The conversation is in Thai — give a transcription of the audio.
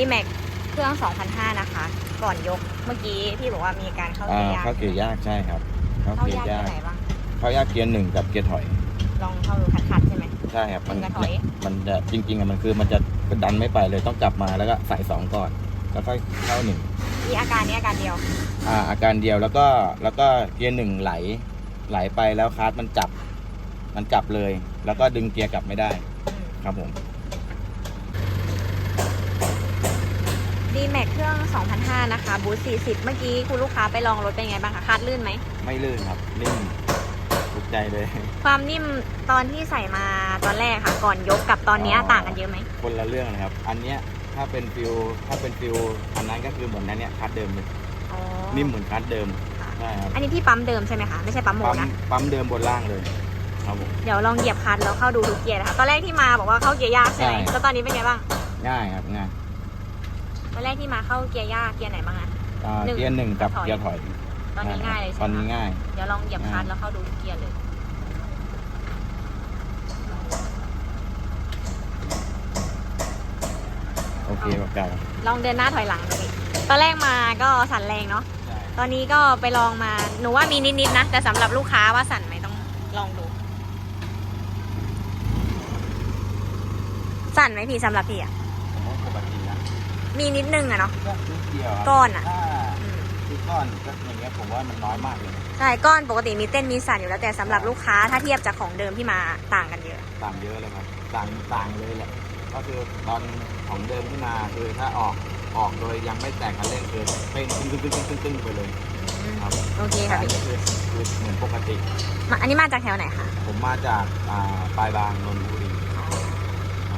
ดีแม็กเครื่อง 2,500 นะคะ ก่อนยกเมื่อกี้พี่บอกว่ามีการเข้าอ่าเกียร์ยากเข้าเกียร์ยากใช่ครับเข้าเข้าเกียยากร์ยากที่ไหนบ้างเข้ายากเกียร์หนึ่งกับเกียร์ถอยลองเข้าดูคัดๆใช่ไหม ใช่ครับมันหนึ่งกับถอย มันจะจริงๆอะมันคือมันจะดันไม่ไปเลยต้องกลับมาแล้วก็ใส่สองก่อนแล้วค่อยเข้าหนึ่งมีอาการนี้อาการเดียวอ่าอาการเดียวแล้วก็แล้วก็เกียร์หนึ่งไหลไหลไปแล้วคลัสมันจับ มันจับเลย แล้วก็ดึงเกียร์กลับไม่ได้อืมครับผม ดีแม็กเครื่อง2,500นะคะ บูธ40 เมื่อกี้คุณลูกค้าไปลองรถเป็นไงบ้างคะคาดลื่นไหม ไม่ลื่นครับนิ่มถูกใจเลย ความนิ่มตอนที่ใส่มาตอนแรกค่ะ ก่อนยกกับตอนเนี้ยอ๋อ ต่างกันเยอะไหมคนละเรื่องนะครับ อันเนี้ยถ้าเป็นฟิลถ้าเป็นฟิลอันนั้นก็คือเหมือนนั้นเนี่ยคัสเดิมเลยอ๋อนิ่มเหมือนคัสเดิมใช่ครับอันนี้พี่ปั๊มเดิมใช่ไหมคะ ไม่ใช่ปั๊มโหมปั๊ดมนะ ปั๊มเดิมบนล่างเลย ครับผม เดี๋ยวลองเหยียบคลันแล้วเข้าดูทุกเกียร์นะคะ ตอนแรกที่มาบอกว่าเข้าเกียร์ยากใช่ไหมใช่ แล้วตอนนี้เป็นไงบ้าง ง่ายครับง่าย ตอนแรกที่มาเข้าเกียร์ยากเกียร์ไหนบ้างอะ อ่าหนึ่งเกียร์หนึ่งกับถอย เกียร์ถอยตอนนี้ง่ายเลยตใช่อนไหมนี้คะง่าย เดี๋ยวลองเหยียบคลันง่ายแล้วเข้าดูทุกเกียร์เลย โอเคปากกาลองเดินหน้าถอยหลังดูดิตอนแรกมาก็สั่นแรงเนาะใช่ตอนนี้ก็ไปลองมา หนูว่ามีนิดๆนะ แต่สำหรับลูกค้าว่าสั่นไหมต้องลองดู สั่นไหมพี่สำหรับพี่อะผมว่าปกตินะ มีนิดนึงอะเนาะ ก็นิดเดียวครับก้อนอะ ถ้าอืมคือก้อนก็อย่างเงี้ยผมว่ามันน้อยมากเลยใช่ก้อนปกติมีเต้นมีสั่นอยู่แล้วแต่สำหรับลูกค้าถ้าเทียบจากของเดิมที่มาต่างกันเยอะ ต่างเยอะเลยครับต่างต่างเลยแหละ ก็คือตอนของเดิมที่มาคือถ้าออกออกโดยยังไม่แตกคันเร่งคือเป็นตึ้งตึ้งตึ้งตึ้งตึ้งไปเลยครับโอเคแต่ค่ะอันพี่นี้คือคือเหมือนปกติ มาอันนี้มาจากแถวไหนคะผมมาจากอ่าปลายบางนนทบุรี